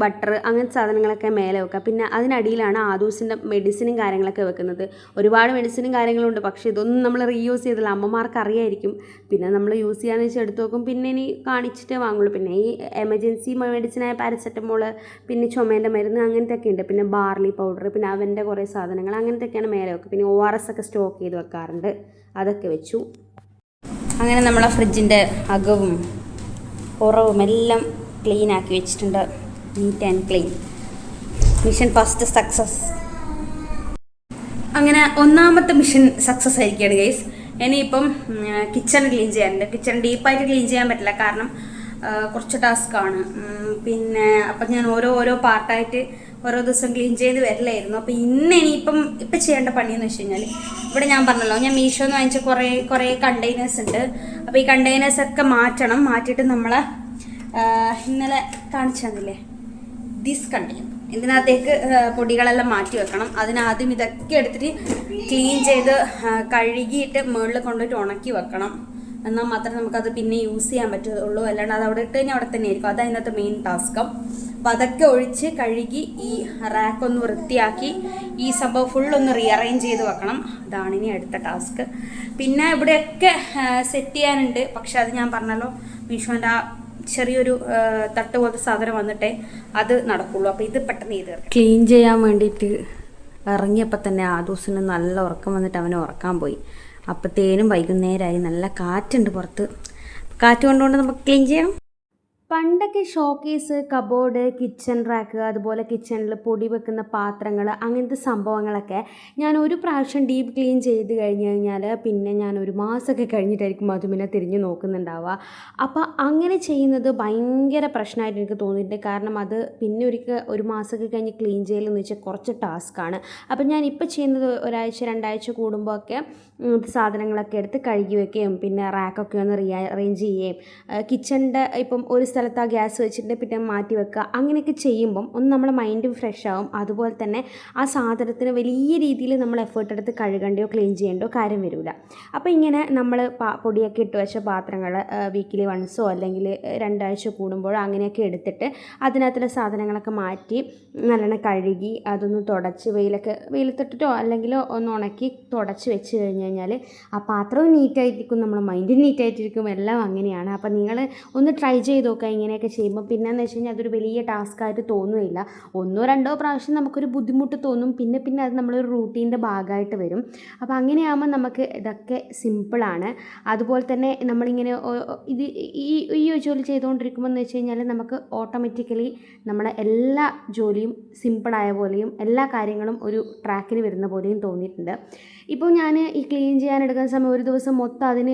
S1: ബട്ടർ അങ്ങനത്തെ സാധനങ്ങളൊക്കെ മേലെ വെക്കുക. പിന്നെ അതിനടിയിലാണ് ആദൂസിന്റെ മെഡിസിനും കാര്യങ്ങളൊക്കെ വെക്കുന്നത്. ഒരുപാട് മെഡിസിനും കാര്യങ്ങളുണ്ട്. പക്ഷേ ഇതൊന്നും നമ്മൾ റീയൂസ് ചെയ്തില്ല. അമ്മമാർക്ക് അറിയായിരിക്കും. പിന്നെ നമ്മൾ യൂസ് ചെയ്യാന്ന് വെച്ചാൽ എടുത്ത് നോക്കും പിന്നെ ഇനി കാണിച്ചിട്ടേ വാങ്ങുള്ളൂ. പിന്നെ ഈ എമർജൻസി മെഡിസിനായ പാരസെറ്റമോൾ പിന്നെ ചുമേന്റെ മരുന്ന് അങ്ങനത്തെ ഒക്കെ ഉണ്ട്. പിന്നെ ബാർലി പൗഡർ പിന്നെ അവന്റെ കുറേ സാധനങ്ങൾ അങ്ങനത്തെയൊക്കെയാണ് മേലെ വെക്കുക. പിന്നെ ഒ ആർ എസ് ഒക്കെ സ്റ്റോക്ക് ചെയ്ത് വെക്കാറുണ്ട്. അതൊക്കെ വെച്ചു. അങ്ങനെ നമ്മളെ ഫ്രിഡ്ജിന്റെ അകവും പുറവും എല്ലാം ക്ലീൻ ആക്കി വെച്ചിട്ടുണ്ട്. Neat and clean mission first success അങ്ങനെ ഒന്നാമത്തെ മിഷൻ സക്സസ് ആയിരിക്കുകയാണ് ഗൈസ് ഇനിയിപ്പം കിച്ചൺ ക്ലീൻ ചെയ്യാനുണ്ട് കിച്ചൺ ഡീപ്പായിട്ട് ക്ലീൻ ചെയ്യാൻ പറ്റില്ല. കാരണം കുറച്ച് ടാസ്ക്കാണ് പിന്നെ അപ്പം ഞാൻ ഓരോ ഓരോ പാർട്ടായിട്ട് ഓരോ ദിവസം ക്ലീൻ ചെയ്ത് വരില്ലായിരുന്നു അപ്പോൾ ഇന്ന് ഇനിയിപ്പം ഇപ്പം ചെയ്യേണ്ട പണിയെന്ന് വെച്ച് കഴിഞ്ഞാൽ ഇവിടെ ഞാൻ പറഞ്ഞല്ലോ ഞാൻ മീഷോന്ന് വാങ്ങിച്ച കുറേ കുറേ കണ്ടെയ്നേഴ്സ് ഉണ്ട്. അപ്പോൾ ഈ കണ്ടെയ്നേഴ്സ് ഒക്കെ മാറ്റണം. മാറ്റിയിട്ട് നമ്മൾ ഇന്നലെ കാണിച്ചു തന്നില്ലേ? ദിസ് കണ്ടെയ്നർ ഇതിനകത്തേക്ക് പൊടികളെല്ലാം മാറ്റി വെക്കണം. അതിനാദ്യം ഇതൊക്കെ എടുത്തിട്ട് ക്ലീൻ ചെയ്ത് കഴുകിയിട്ട് മുകളിൽ കൊണ്ടുപോയിട്ട് ഉണക്കി വെക്കണം. എന്നാൽ മാത്രമേ നമുക്കത് പിന്നെ യൂസ് ചെയ്യാൻ പറ്റുള്ളൂ. അല്ലാണ്ട് അത് അവിടെ ഇട്ട് കഴിഞ്ഞാൽ അവിടെ തന്നെ ആയിരിക്കും. അത് അതിനകത്ത് മെയിൻ ടാസ്കം അപ്പോൾ അതൊക്കെ ഒഴിച്ച് കഴുകി ഈ റാക്ക് ഒന്ന് വൃത്തിയാക്കി ഈ സംഭവം ഫുൾ ഒന്ന് റീഅറേഞ്ച് ചെയ്ത് വെക്കണം. അതാണ് ഇനി അടുത്ത ടാസ്ക് പിന്നെ ഇവിടെയൊക്കെ സെറ്റ് ചെയ്യാനുണ്ട്. പക്ഷെ അത് ഞാൻ പറഞ്ഞല്ലോ മീഷോന്റെ ആ ചെറിയൊരു തട്ട് പോലത്തെ സാധനം വന്നിട്ടേ അത് നടക്കുള്ളൂ. അപ്പോൾ ഇത് പെട്ടെന്ന് ചെയ്ത് ക്ലീൻ ചെയ്യാൻ വേണ്ടിയിട്ട് ഇറങ്ങിയപ്പോൾ തന്നെ ആ ദിവസം നല്ല ഉറക്കം വന്നിട്ട് അവനെ ഉറക്കാൻ പോയി. അപ്പോഴത്തേനും വൈകുന്നേരമായി നല്ല കാറ്റുണ്ട് പുറത്ത്. കാറ്റ് കൊണ്ടുകൊണ്ട് നമുക്ക് ക്ലീൻ ചെയ്യാം. പണ്ടൊക്കെ ഷോക്കേസ് കബോർഡ് കിച്ചൺ റാക്ക് അതുപോലെ കിച്ചണിൽ പൊടി വെക്കുന്ന പാത്രങ്ങൾ അങ്ങനത്തെ സംഭവങ്ങളൊക്കെ ഞാൻ ഒരു പ്രാവശ്യം ഡീപ്പ് ക്ലീൻ ചെയ്ത് കഴിഞ്ഞ് കഴിഞ്ഞാൽ പിന്നെ ഞാൻ ഒരു മാസമൊക്കെ കഴിഞ്ഞിട്ടായിരിക്കും പിന്നെ തിരിഞ്ഞ് നോക്കുന്നുണ്ടാവുക. അപ്പോൾ അങ്ങനെ ചെയ്യുന്നത് ഭയങ്കര പ്രശ്നമായിട്ട് എനിക്ക് തോന്നിയിട്ടുണ്ട്. കാരണം അത് പിന്നെ ഒരിക്കൽ ഒരു മാസമൊക്കെ കഴിഞ്ഞ് ക്ലീൻ ചെയ്യലെന്ന് വെച്ചാൽ കുറച്ച് ടാസ്ക്കാണ്. അപ്പോൾ ഞാൻ ഇപ്പോൾ ചെയ്യുന്നത് ഒരാഴ്ച രണ്ടാഴ്ച കൂടുമ്പോൾ ഒക്കെ സാധനങ്ങളൊക്കെ എടുത്ത് കഴുകി വെക്കുകയും പിന്നെ റാക്കൊക്കെ ഒന്ന് റീ അറേഞ്ച് ചെയ്യുകയും കിച്ചണിന്റെ ഇപ്പം ഒരു സ്ഥലത്ത് ആ ഗ്യാസ് വെച്ചിട്ട് പിന്നെ മാറ്റി വെക്കുക. അങ്ങനെയൊക്കെ ചെയ്യുമ്പം ഒന്ന് നമ്മുടെ മൈൻഡും ഫ്രഷ് ആവും. അതുപോലെ തന്നെ ആ സാധനത്തിന് വലിയ രീതിയിൽ നമ്മൾ എഫേർട്ട് എടുത്ത് കഴുകേണ്ടയോ ക്ലീൻ ചെയ്യേണ്ടയോ കാര്യം വരില്ല. അപ്പോൾ ഇങ്ങനെ നമ്മൾ പൊടിയൊക്കെ ഇട്ട് വെച്ച പാത്രങ്ങൾ വീക്കിലി വൺസോ അല്ലെങ്കിൽ രണ്ടാഴ്ച കൂടുമ്പോഴോ അങ്ങനെയൊക്കെ എടുത്തിട്ട് അതിനകത്തുള്ള സാധനങ്ങളൊക്കെ മാറ്റി നല്ലോണം കഴുകി അതൊന്ന് തുടച്ച് വെയിലൊക്കെ വെയിലത്തിട്ടിട്ടോ അല്ലെങ്കിൽ ഒന്ന് ഉണക്കി തുടച്ച് വെച്ച് കഴിഞ്ഞ് കഴിഞ്ഞാൽ ആ പാത്രവും നീറ്റായിട്ടിരിക്കും നമ്മുടെ മൈൻഡും നീറ്റായിട്ടിരിക്കും എല്ലാം അങ്ങനെയാണ്. അപ്പോൾ നിങ്ങൾ ഒന്ന് ട്രൈ ചെയ്ത് നോക്കുക വെക്കുക ഇങ്ങനെയൊക്കെ ചെയ്യുമ്പോൾ പിന്നെയെന്ന് വെച്ച് കഴിഞ്ഞാൽ അതൊരു വലിയ ടാസ്ക് ആയിട്ട് തോന്നുകയില്ല. ഒന്നോ രണ്ടോ പ്രാവശ്യം നമുക്കൊരു ബുദ്ധിമുട്ട് തോന്നും. പിന്നെ പിന്നെ അത് നമ്മളൊരു റൂട്ടീന്റെ ഭാഗമായിട്ട് വരും. അപ്പോൾ അങ്ങനെയാകുമ്പോൾ നമുക്ക് ഇതൊക്കെ സിമ്പിളാണ് അതുപോലെ തന്നെ നമ്മളിങ്ങനെ ഇത് ഈ ഈ ജോലി ചെയ്തുകൊണ്ടിരിക്കുമ്പോൾ എന്ന് വെച്ച് കഴിഞ്ഞാൽ നമുക്ക് ഓട്ടോമാറ്റിക്കലി നമ്മളെ എല്ലാ ജോലിയും സിമ്പിളായ പോലെയും എല്ലാ കാര്യങ്ങളും ഒരു ട്രാക്കിൽ വരുന്ന പോലെയും തോന്നിയിട്ടുണ്ട്. ഇപ്പോൾ ഞാൻ ഈ ക്ലീൻ ചെയ്യാൻ എടുക്കുന്ന സമയം ഒരു ദിവസം മൊത്തം അതിന്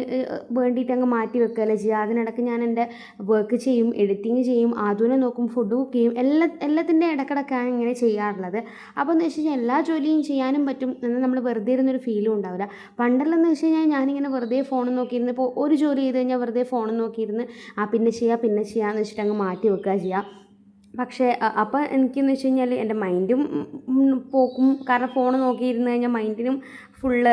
S1: വേണ്ടിയിട്ട് അങ്ങ് മാറ്റി വെക്കുകയല്ലേ ചെയ്യുക. അതിനിടയ്ക്ക് ഞാൻ എന്റെ വർക്ക് ചെയ്യും. എഡിറ്റിങ് ചെയ്യും ആദ്യം നോക്കും ഫുഡ് കുക്ക് ചെയ്യും എല്ലാ എല്ലാത്തിന്റെ ഇടക്കിടക്കാണ് ഇങ്ങനെ ചെയ്യാറുള്ളത്. അപ്പോൾ എന്ന് വെച്ച് കഴിഞ്ഞാൽ എല്ലാ ജോലിയും ചെയ്യാനും പറ്റും എന്നാൽ നമ്മൾ വെറുതെ ഇരുന്നൊരു ഫീലും ഉണ്ടാവില്ല. പണ്ടല്ലെന്ന് എന്ന് വെച്ച് കഴിഞ്ഞാൽ ഞാനിങ്ങനെ വെറുതെ ഫോൺ നോക്കിയിരുന്ന് ഇപ്പോൾ ഒരു ജോലി ചെയ്ത് കഴിഞ്ഞാൽ വെറുതെ ഫോൺ നോക്കിയിരുന്ന് ആ പിന്നെ ചെയ്യുക പിന്നെ ചെയ്യാമെന്ന് വെച്ചിട്ട് അങ്ങ് മാറ്റി വെക്കുക ചെയ്യുക പക്ഷേ അപ്പോൾ എനിക്കെന്ന് വെച്ച് കഴിഞ്ഞാൽ എന്റെ മൈൻഡും പോക്കും. കാരണം ഫോൺ നോക്കിയിരുന്ന് കഴിഞ്ഞാൽ മൈൻഡിനും ഫുള്ള്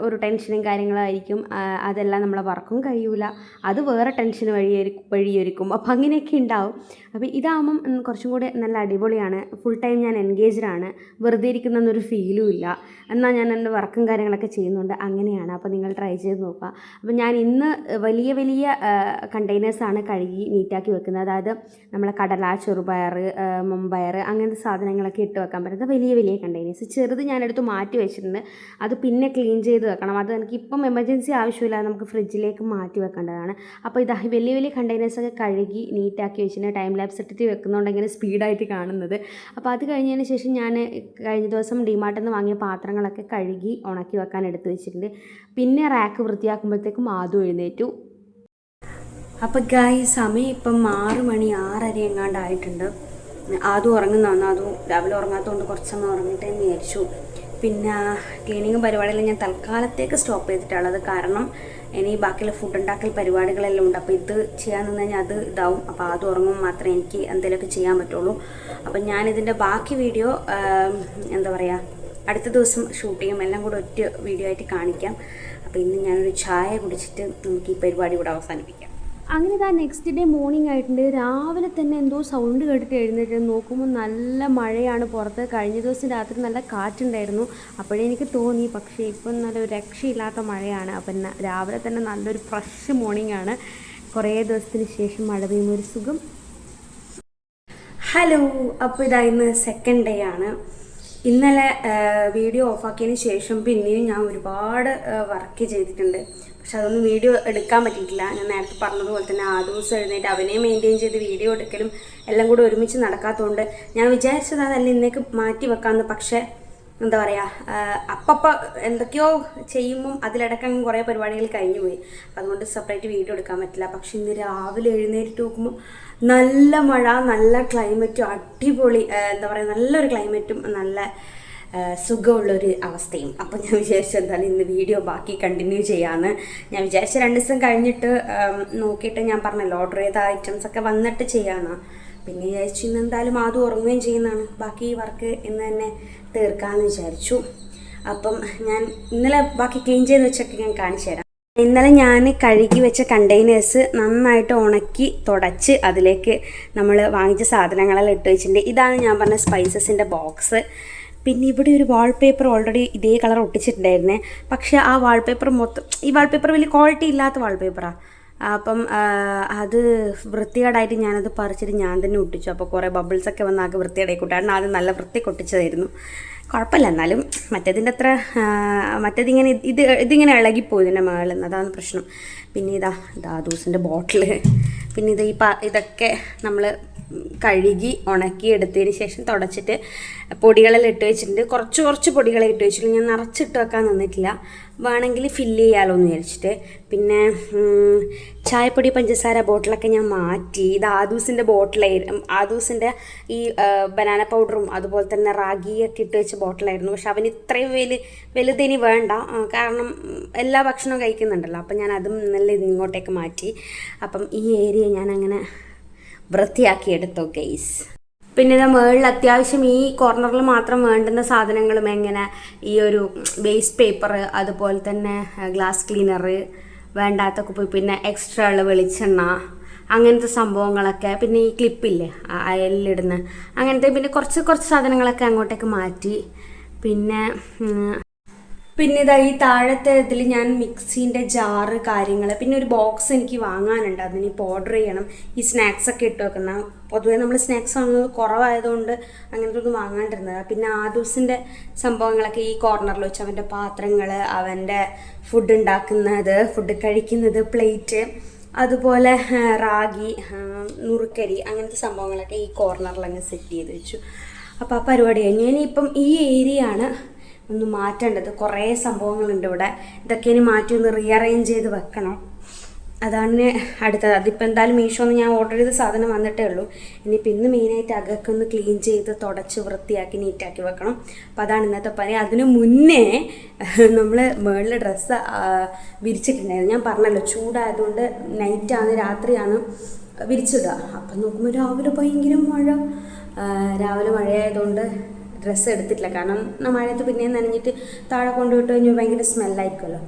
S1: ഒരു ടെൻഷനും കാര്യങ്ങളായിരിക്കും അതെല്ലാം നമ്മളെ വർക്കും കഴിയൂല. അത് വേറെ ടെൻഷൻ വഴിയൊരു വഴിയൊരുക്കും അപ്പോൾ അങ്ങനെയൊക്കെ ഉണ്ടാവും അപ്പോൾ ഇതാകുമ്പം ഉം, കുറച്ചും കൂടെ നല്ല അടിപൊളിയാണ്. ഫുൾ ടൈം ഞാൻ എൻഗേജ്ഡ് ആണ്. വെറുതെ ഇരിക്കുന്നൊരു ഫീലും ഇല്ല. എന്നാൽ ഞാൻ എന്റെ വർക്കും കാര്യങ്ങളൊക്കെ ചെയ്യുന്നുണ്ട്. അങ്ങനെയാണ്. അപ്പോൾ നിങ്ങൾ ട്രൈ ചെയ്ത് നോക്കുക. അപ്പോൾ ഞാൻ ഇന്ന് വലിയ വലിയ കണ്ടെയ്നേഴ്സാണ് കഴുകി നീറ്റാക്കി വെക്കുന്നത്. അതായത് നമ്മളെ കടല ചെറുപയർ മുമ്പയർ അങ്ങനത്തെ സാധനങ്ങളൊക്കെ ഇട്ട് വെക്കാൻ പറ്റുന്ന വലിയ വലിയ കണ്ടെയ്നേഴ്സ് ചെറുത് ഞാനെടുത്ത് മാറ്റി വെച്ചിട്ടുണ്ട്. അത് പിന്നെ ക്ലീൻ ചെയ്ത് വെക്കണം. അത് എനിക്ക് ഇപ്പം എമർജൻസി ആവശ്യമില്ല നമുക്ക് ഫ്രിഡ്ജിലേക്ക് മാറ്റി വെക്കേണ്ടതാണ്. അപ്പോൾ ഇതാ വലിയ വലിയ കണ്ടെയ്നേഴ്സൊക്കെ കഴുകി നീറ്റാക്കി വെച്ചിട്ട് ടൈം ലാബ്സ് ഇട്ടിട്ട് വെക്കുന്നതുകൊണ്ട് ഇങ്ങനെ സ്പീഡായിട്ട് കാണുന്നത്. അപ്പോൾ അത് കഴിഞ്ഞതിന് ശേഷം ഞാൻ കഴിഞ്ഞ ദിവസം ഡിമാർട്ടിൽ നിന്ന് വാങ്ങിയ പാത്രങ്ങളൊക്കെ കഴുകി ഉണക്കി വെക്കാൻ എടുത്തു വെച്ചിട്ടുണ്ട്. പിന്നെ റാക്ക് വൃത്തിയാക്കുമ്പോഴത്തേക്കും ആദ്യം എഴുന്നേറ്റു. അപ്പോൾ ഗായ് സമയം ഇപ്പം ആറ് മണി ആറര എങ്ങാണ്ടായിട്ടുണ്ട് ആദ്യം ഉറങ്ങുന്നതാണ്. അതും രാവിലെ ഉറങ്ങാത്തതുകൊണ്ട് കുറച്ചൊന്ന് ഉറങ്ങിയിട്ട് വിചാരിച്ചു. പിന്നെ ക്ലീനിങ്ങും പരിപാടികളും ഞാൻ തൽക്കാലത്തേക്ക് സ്റ്റോപ്പ് ചെയ്തിട്ടുള്ളത് കാരണം ഇനി ബാക്കിയുള്ള ഫുഡ് ഉണ്ടാക്കൽ പരിപാടികളെല്ലാം ഉണ്ട്. അപ്പോൾ ഇത് ചെയ്യാൻ നിന്ന് കഴിഞ്ഞാൽ അത് ഇതാവും. അപ്പോൾ അത് ഉറങ്ങുമ്പോൾ മാത്രമേ എനിക്ക് എന്തെങ്കിലുമൊക്കെ ചെയ്യാൻ പറ്റുള്ളൂ. അപ്പം ഞാനിതിന്റെ ബാക്കി വീഡിയോ എന്താ പറയുക അടുത്ത ദിവസം ഷൂട്ട് ചെയ്യും. എല്ലാം കൂടെ ഒറ്റ വീഡിയോ ആയിട്ട് കാണിക്കാം. അപ്പോൾ ഇന്ന് ഞാനൊരു ചായ കുടിച്ചിട്ട് നമുക്ക് ഈ പരിപാടി ഇവിടെ അവസാനിപ്പിക്കാം. അങ്ങനെ ഇതാ നെക്സ്റ്റ് ഡേ മോർണിംഗ് ആയിട്ടുണ്ട്. രാവിലെ തന്നെ എന്തോ സൗണ്ട് കേട്ടിട്ട് എഴുന്നേറ്റ് നോക്കുമ്പോൾ നല്ല മഴയാണ്. പുറത്ത് കഴിഞ്ഞ ദിവസം രാത്രി നല്ല കാറ്റുണ്ടായിരുന്നു. അപ്പോഴേ എനിക്ക് തോന്നി പക്ഷേ ഇപ്പം നല്ലൊരു രക്ഷയില്ലാത്ത മഴയാണ്. അപ്പം രാവിലെ തന്നെ നല്ലൊരു ഫ്രഷ് മോർണിംഗ് ആണ്. കുറേ ദിവസത്തിന് ശേഷം മഴ പെയ്യുന്ന ഒരു സുഖം. ഹലോ അപ്പോൾ ഇതാ ഇന്ന് സെക്കൻഡ് ഡേ ആണ്. ഇന്നലെ വീഡിയോ ഓഫാക്കിയതിന് ശേഷം പിന്നെയും ഞാൻ ഒരുപാട് വർക്ക് ചെയ്തിട്ടുണ്ട്. പക്ഷെ അതൊന്നും വീഡിയോ എടുക്കാൻ പറ്റിയിട്ടില്ല. ഞാൻ നേരത്തെ പറഞ്ഞതുപോലെ തന്നെ ആ ദിവസം എഴുന്നേറ്റ് അവനെ മെയിന്റെയിൻ ചെയ്ത് വീഡിയോ എടുക്കലും എല്ലാം കൂടെ ഒരുമിച്ച് നടക്കാത്തതുകൊണ്ട് ഞാൻ വിചാരിച്ചത് അതല്ല ഇന്നേക്ക് മാറ്റി വെക്കാമെന്ന്. പക്ഷേ എന്താ പറയുക അപ്പപ്പ എന്തൊക്കെയോ ചെയ്യുമ്പം അതിലടക്കം കുറേ പരിപാടികൾ കഴിഞ്ഞു പോയി. അതുകൊണ്ട് സെപ്പറേറ്റ് വീഡിയോ എടുക്കാൻ പറ്റില്ല. പക്ഷെ ഇന്ന് രാവിലെ എഴുന്നേറ്റ് നോക്കുമ്പോൾ നല്ല മഴ നല്ല ക്ലൈമറ്റും അടിപൊളി എന്താ പറയുക നല്ലൊരു ക്ലൈമറ്റും നല്ല സുഖമുള്ളൊരു അവസ്ഥയും. അപ്പം ഞാൻ വിചാരിച്ചു എന്തായാലും ഇന്ന് വീഡിയോ ബാക്കി കണ്ടിന്യൂ ചെയ്യാമെന്ന് ഞാൻ വിചാരിച്ച രണ്ട് ദിവസം കഴിഞ്ഞിട്ട് നോക്കിയിട്ട് ഞാൻ പറഞ്ഞല്ലോ ഓർഡർ ചെയ്ത ഐറ്റംസ് ഒക്കെ വന്നിട്ട് ചെയ്യാമെന്നാണ് പിന്നെ വിചാരിച്ചു ഇന്ന് എന്തായാലും ആദ്യം ഉറങ്ങുകയും ചെയ്യുന്നതാണ്. ബാക്കി ഈ വർക്ക് ഇന്ന് തന്നെ തീർക്കാമെന്ന് വിചാരിച്ചു. അപ്പം ഞാൻ ഇന്നലെ ബാക്കി ക്ലീൻ ചെയ്ത് വെച്ചൊക്കെ ഞാൻ കാണിച്ചു തരാം. ഇന്നലെ ഞാൻ കഴുകി വെച്ച കണ്ടെയ്നേഴ്സ് നന്നായിട്ട് ഉണക്കി തുടച്ച് അതിലേക്ക് നമ്മൾ വാങ്ങിച്ച സാധനങ്ങളെല്ലാം ഇട്ട് വെച്ചിട്ടുണ്ട്. ഇതാണ് ഞാൻ പറഞ്ഞ സ്പൈസസിന്റെ ബോക്സ് പിന്നെ ഇവിടെ ഒരു വാൾപേപ്പർ ഓൾറെഡി ഇതേ കളർ ഒട്ടിച്ചിട്ടുണ്ടായിരുന്നേ. പക്ഷേ ആ വാൾപേപ്പർ മൊത്തം ഈ വാൾപേപ്പർ വലിയ ക്വാളിറ്റി ഇല്ലാത്ത വാൾപേപ്പറാണ് അപ്പം അത് വൃത്തികേടായിട്ട് ഞാനത് പറിച്ചിട്ട് ഞാൻ തന്നെ ഒട്ടിച്ചു. അപ്പോൾ കുറേ ബബിൾസൊക്കെ വന്ന് ആകെ വൃത്തികേടായി കൂട്ടാണ് ആദ്യം നല്ല വൃത്തി കൊട്ടിച്ചതായിരുന്നു. കുഴപ്പമില്ല. എന്നാലും മറ്റേതിന്റെ അത്ര മറ്റേതിങ്ങനെ ഇത് ഇതിങ്ങനെ ഇളകിപ്പോയി ഇതിന്റെ മുകളിൽ നിന്ന്. അതാണ് പ്രശ്നം. പിന്നെ ഇതാ ഇതാ ദൂസിന്റെ ബോട്ടിൽ പിന്നെ ഇത് ഈ ഇതൊക്കെ നമ്മൾ കഴുകി ഉണക്കി എടുത്തതിന് ശേഷം തുടച്ചിട്ട് പൊടികളെല്ലാം ഇട്ട് വെച്ചിട്ടുണ്ട്. കുറച്ച് കുറച്ച് പൊടികളെ ഇട്ട് വെച്ചിട്ടുണ്ട്. ഞാൻ നിറച്ചിട്ട് വെക്കാൻ നിന്നിട്ടില്ല. വേണമെങ്കിൽ ഫില്ല് ചെയ്യാമല്ലോ എന്ന് വിചാരിച്ചിട്ട്. പിന്നെ ചായപ്പൊടി പഞ്ചസാര ബോട്ടിലൊക്കെ ഞാൻ മാറ്റി. ഇത് ആദൂസിന്റെ ബോട്ടിലായിരുന്നു ആദൂസിന്റെ ഈ ബനാന പൗഡറും അതുപോലെ തന്നെ റാഗിയൊക്കെ ഇട്ട് വെച്ച ബോട്ടിലായിരുന്നു. പക്ഷെ അവന് ഇത്രയും വലു വലുതിനി വേണ്ട. കാരണം എല്ലാ ഭക്ഷണവും കഴിക്കുന്നുണ്ടല്ലോ. അപ്പം ഞാൻ അതും നല്ല ഇങ്ങോട്ടേക്ക് മാറ്റി. അപ്പം ഈ ഏരിയ ഞാൻ അങ്ങനെ വൃത്തിയാക്കി എടുത്തു ഗെയ്സ് പിന്നെ ഇതാ മുകളിൽ അത്യാവശ്യം ഈ കോർണറിൽ മാത്രം വേണ്ടുന്ന സാധനങ്ങളും എങ്ങനെ ഈ ഒരു വേസ്റ്റ് പേപ്പർ അതുപോലെ തന്നെ ഗ്ലാസ് ക്ലീനർ വേണ്ടാത്ത കുപ്പി പിന്നെ എക്സ്ട്രാ ഉള്ള വെളിച്ചെണ്ണ അങ്ങനത്തെ സംഭവങ്ങളൊക്കെ. പിന്നെ ഈ ക്ലിപ്പില്ലേ അയലിലിടുന്ന. അങ്ങനത്തെ പിന്നെ കുറച്ച് കുറച്ച് സാധനങ്ങളൊക്കെ അങ്ങോട്ടേക്ക് മാറ്റി. പിന്നെ പിന്നെ ഇതാ ഈ താഴത്തെ ഇതിൽ ഞാൻ മിക്സീന്റെ ജാറ് കാര്യങ്ങൾ പിന്നെ ഒരു ബോക്സ് എനിക്ക് വാങ്ങാനുണ്ട്. അതിനിപ്പോൾ ഓർഡർ ചെയ്യണം. ഈ സ്നാക്സ് ഒക്കെ ഇട്ട് വെക്കുന്ന പൊതുവെ നമ്മൾ സ്നാക്സ് വാങ്ങുന്നത് കുറവായതുകൊണ്ട് അങ്ങനത്തെ ഒന്നും വാങ്ങാണ്ടിരുന്നത്. പിന്നെ ആദൂസിന്റെ സംഭവങ്ങളൊക്കെ ഈ കോർണറിൽ വെച്ച് അവന്റെ പാത്രങ്ങൾ അവന്റെ ഫുഡ് ഉണ്ടാക്കുന്നത് ഫുഡ് കഴിക്കുന്നത് പ്ലേറ്റ് അതുപോലെ റാഗി നുറുക്കരി അങ്ങനത്തെ സംഭവങ്ങളൊക്കെ ഈ കോർണറിൽ അങ്ങ് സെറ്റ് ചെയ്ത് വെച്ചു. അപ്പോൾ ആ പരിപാടി കഴിഞ്ഞ്. ഇനിയിപ്പം ഈ ഏരിയ ആണ് ഒന്ന് മാറ്റേണ്ടത് കുറേ സംഭവങ്ങളുണ്ട് ഇവിടെ. ഇതൊക്കെ ഇനി മാറ്റി ഒന്ന് റീഅറേഞ്ച് ചെയ്ത് വെക്കണം. അതാണ് അടുത്തത്. അതിപ്പോൾ എന്തായാലും മീഷോന്ന് ഞാൻ ഓർഡർ ചെയ്ത സാധനം വന്നിട്ടേ ഉള്ളൂ. ഇനിയിപ്പോൾ ഇന്ന് മെയിനായിട്ട് അകമൊക്കെ ഒന്ന് ക്ലീൻ ചെയ്ത് തുടച്ച് വൃത്തിയാക്കി നീറ്റാക്കി വെക്കണം. അപ്പോൾ അതാണ് ഇന്നത്തെ പനി അതിന് മുന്നേ നമ്മൾ മേളിൽ ഡ്രസ്സ് വിരിച്ചിട്ടുണ്ടായിരുന്നു. ഞാൻ പറഞ്ഞല്ലോ ചൂടായതുകൊണ്ട് നൈറ്റാണ് രാത്രിയാണ് വിരിച്ചിടുക. അപ്പം നോക്കുമ്പോൾ രാവിലെ ഭയങ്കര മഴ. രാവിലെ മഴയായതുകൊണ്ട് ഡ്രസ്സ് എടുത്തിട്ടില്ല. കാരണം മഴയത്ത് പിന്നെയും നനഞ്ഞിട്ട് താഴെ കൊണ്ടുപോയിട്ട് കഴിഞ്ഞാൽ ഭയങ്കര സ്മെല്ലായിരിക്കുമല്ലോ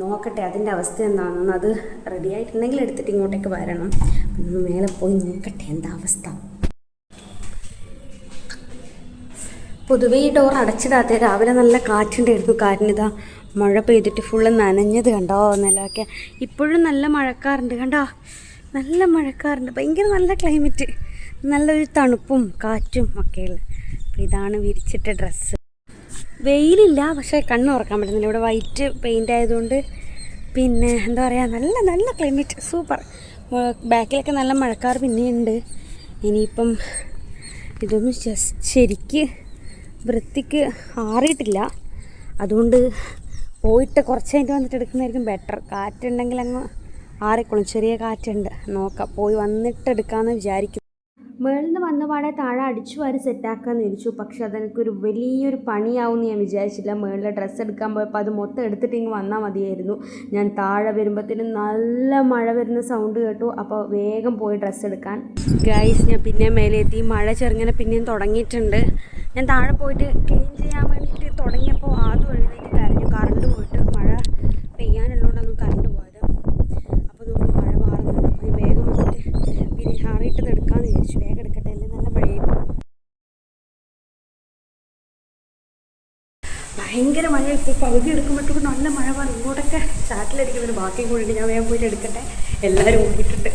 S1: നോക്കട്ടെ അതിന്റെ അവസ്ഥ എന്താണെന്ന് അത് റെഡി ആയിട്ടുണ്ടെങ്കിൽ എടുത്തിട്ട് ഇങ്ങോട്ടേക്ക് വരണം. ഒന്ന് മേലെ പോയി നോക്കട്ടെ എന്താ അവസ്ഥ? പൊതുവേ ഈ ഡോർ അടച്ചിടാതെ രാവിലെ നല്ല കാറ്റുണ്ടായിരുന്നു കാറ്റിനിതാ മഴ പെയ്തിട്ട് ഫുള്ള് നനഞ്ഞത് കണ്ടോ? നിലമൊക്കെ ഇപ്പോഴും നല്ല മഴക്കാറുണ്ട് കണ്ടോ? നല്ല മഴക്കാറുണ്ട്. ഭയങ്കര നല്ല ക്ലൈമറ്റ് നല്ലൊരു തണുപ്പും കാറ്റും ഒക്കെയുള്ള ഇതാണ് വിരിച്ചിട്ട ഡ്രസ്സ് വെയിലില്ല പക്ഷേ കണ്ണ് ഉറക്കാൻ പറ്റുന്നില്ല. ഇവിടെ വൈറ്റ് പെയിന്റ് ആയതുകൊണ്ട് പിന്നെ എന്താ പറയുക നല്ല നല്ല ക്ലൈമറ്റ് സൂപ്പർ ബാക്കിലൊക്കെ നല്ല മഴക്കാർ പിന്നെയുണ്ട്. ഇനിയിപ്പം ഇതൊന്നും ശരിക്ക് വൃത്തിക്ക് ആറിയിട്ടില്ല. അതുകൊണ്ട് പോയിട്ട് കുറച്ച് കഴിഞ്ഞിട്ട് വന്നിട്ട് എടുക്കുന്നതായിരിക്കും ബെറ്റർ കാറ്റുണ്ടെങ്കിൽ അങ്ങ് ആറിക്കോളും. ചെറിയ കാറ്റുണ്ട്. നോക്കാം. പോയി വന്നിട്ട് എടുക്കാമെന്ന് വിചാരിക്കും മേളിൽ നിന്ന് വന്ന പാടെ താഴെ അടിച്ചു വാരി സെറ്റാക്കാൻ വിചാരിച്ചു. പക്ഷെ അതെനിക്കൊരു വലിയൊരു പണിയാവുമെന്ന് ഞാൻ വിചാരിച്ചില്ല. മേളിൽ ഡ്രസ്സ് എടുക്കാൻ പോയപ്പോൾ അത് മൊത്തം എടുത്തിട്ട് ഇങ്ങ് വന്നാൽ മതിയായിരുന്നു. ഞാൻ താഴെ വരുമ്പോഴത്തേനും നല്ല മഴ വരുന്ന സൗണ്ട് കേട്ടു. അപ്പോൾ വേഗം പോയി ഡ്രസ്സ് എടുക്കാൻ. ഗൈസ് ഞാൻ പിന്നെ മേലെ എത്തി മഴ ചെറുങ്ങനെ പിന്നെയും തുടങ്ങിയിട്ടുണ്ട്. ഞാൻ താഴെ പോയിട്ട് ക്ലീൻ ചെയ്യാൻ വേണ്ടിയിട്ട് തുടങ്ങിയപ്പോൾ ആദ്യം എഴുന്നേറ്റ് കരഞ്ഞു. കറണ്ട് മഴ പെയ്യാനുള്ളതുകൊണ്ടാണ് കറണ്ട് പോയത് അപ്പോൾ നോക്കി മഴ മാറുന്നുണ്ട് അപ്പോൾ ഞാൻ വേഗം വന്നിട്ട് പിന്നെ ഹാറിയിട്ടത് എടുക്കാമെന്ന് വിചാരിച്ചു വേഗം എടുക്കട്ടെ അല്ലെങ്കിൽ നല്ല മഴയായിരുന്നു ഭയങ്കര മഴ ഇപ്പോൾ പകുതി എടുക്കുമ്പോഴത്തേക്കും നല്ല മഴ വന്നു. ഇങ്ങോട്ടൊക്കെ ചാറ്റിലടിക്കുന്നൊരു ബാക്കി കൂടി ഞാൻ വേഗം പോയിട്ട് എടുക്കട്ടെ. എല്ലാവരും ഓടിയിട്ടുണ്ട്.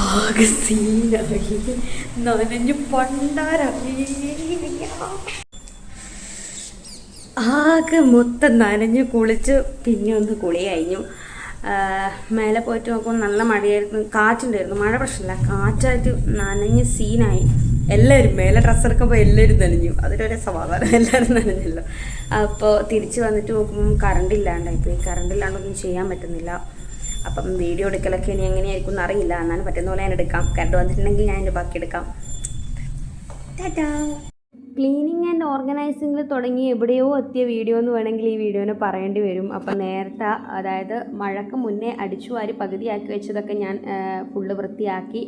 S1: ആകെ സീനായി. നനഞ്ഞു പണ്ടാരായി ആകെ മൊത്തം നനഞ്ഞ് കുളിച്ച് പിന്നെ ഒന്ന് കുളി കഴിഞ്ഞു മേലെ പോയിട്ട് നോക്കുമ്പോൾ നല്ല മഴയായിരുന്നു. കാറ്റുണ്ടായിരുന്നു. മഴ പ്രശ്നമില്ല. കാറ്റായിട്ട് നനഞ്ഞ് സീനായി. എല്ലാവരും മേലെ ഡ്രസ്സ് എടുക്കുമ്പോൾ എല്ലാവരും നനഞ്ഞു. അതിലൊരു സമാധാനം. എല്ലാവരും നനഞ്ഞല്ലോ. അപ്പോൾ തിരിച്ച് വന്നിട്ട് നോക്കുമ്പോൾ കറണ്ട് ഇല്ലാണ്ടായിപ്പോയി കറണ്ട് ഇല്ലാണ്ടൊന്നും ചെയ്യാൻ പറ്റുന്നില്ല. അപ്പം വീഡിയോ എടുക്കലൊക്കെ ഇനി എങ്ങനെയായിരിക്കും എന്നറിയില്ല. എന്നാലും പറ്റുന്ന പോലെ ഞാൻ എടുക്കാം. കറണ്ട് വന്നിട്ടുണ്ടെങ്കിൽ ഞാൻ എന്റെ ബാക്കി എടുക്കാം. ടാറ്റാ. ക്ലീനിങ് ആൻഡ് ഓർഗനൈസിങ്ങിൽ തുടങ്ങി എവിടെയോ എത്തിയ വീഡിയോ എന്ന് വേണമെങ്കിൽ ഈ വീഡിയോനെ പറയേണ്ടി വരും. അപ്പം നേരത്തെ അതായത് മഴക്ക് മുന്നേ അടിച്ചു വാരി പകുതിയാക്കി വെച്ചതൊക്കെ ഞാൻ ഫുള്ള് വൃത്തിയാക്കി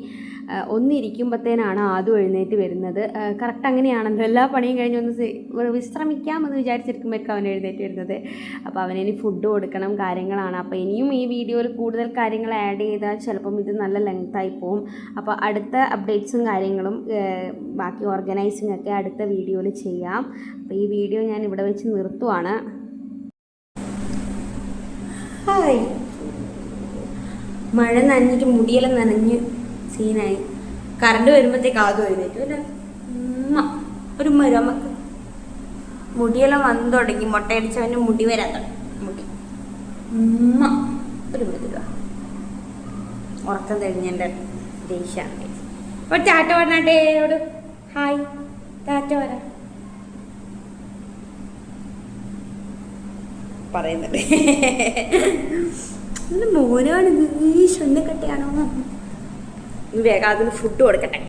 S1: ഒന്നിരിക്കുമ്പോഴത്തേനാണ് ആദ്യം എഴുന്നേറ്റ് വരുന്നത്. കറക്റ്റ് അങ്ങനെയാണല്ലോ. എല്ലാ പണിയും കഴിഞ്ഞ് ഒന്ന് വിശ്രമിക്കാമെന്ന് വിചാരിച്ചിരിക്കുമ്പോഴേക്കും അവൻ എഴുന്നേറ്റ് വരുന്നത്. അപ്പോൾ അവനിനി ഫുഡ് കൊടുക്കണം കാര്യങ്ങളാണ്. അപ്പോൾ ഇനിയും ഈ വീഡിയോയിൽ കൂടുതൽ കാര്യങ്ങൾ ആഡ് ചെയ്താൽ ചിലപ്പം ഇത് നല്ല ലെങ്ത്തായി പോവും. അപ്പോൾ അടുത്ത അപ്ഡേറ്റ്സും കാര്യങ്ങളും ബാക്കി ഓർഗനൈസിങ് ഒക്കെ അടുത്ത വീഡിയോയിൽ ചെയ്യാം. അപ്പോൾ ഈ വീഡിയോ ഞാൻ ഇവിടെ വെച്ച് നിർത്തുവാണ്. ഹായ്. മഴ നനഞ്ഞിട്ട് മുടിയെല്ലാം നനഞ്ഞ് സീനായി. കറണ്ട് വരുമ്പോഴത്തേക്ക് ആദ്യം എഴുന്നേറ്റു അല്ലേ? ഉമ്മ. ഒരു മരമക്ക് മുടിയെല്ലാം വന്നു തുടങ്ങി. മുട്ടയടിച്ചവന്റെ മുടി വരാൻ തുടങ്ങി. മുടി ഉമ്മ. ഒരു മൃദുല ഉറക്കം തെളിഞ്ഞെന്റെ ദേഷ്യാണ് ഒരു ടാറ്റ പറഞ്ഞാട്ടെ ഹായ്. ടാറ്റ വരാം. പറയുന്നുണ്ട്. മോനാണ് ഈ ഷൊണ്ണക്കട്ടയാണോ വേഗം അതിന് ഫുഡ് കൊടുക്കട്ടെ.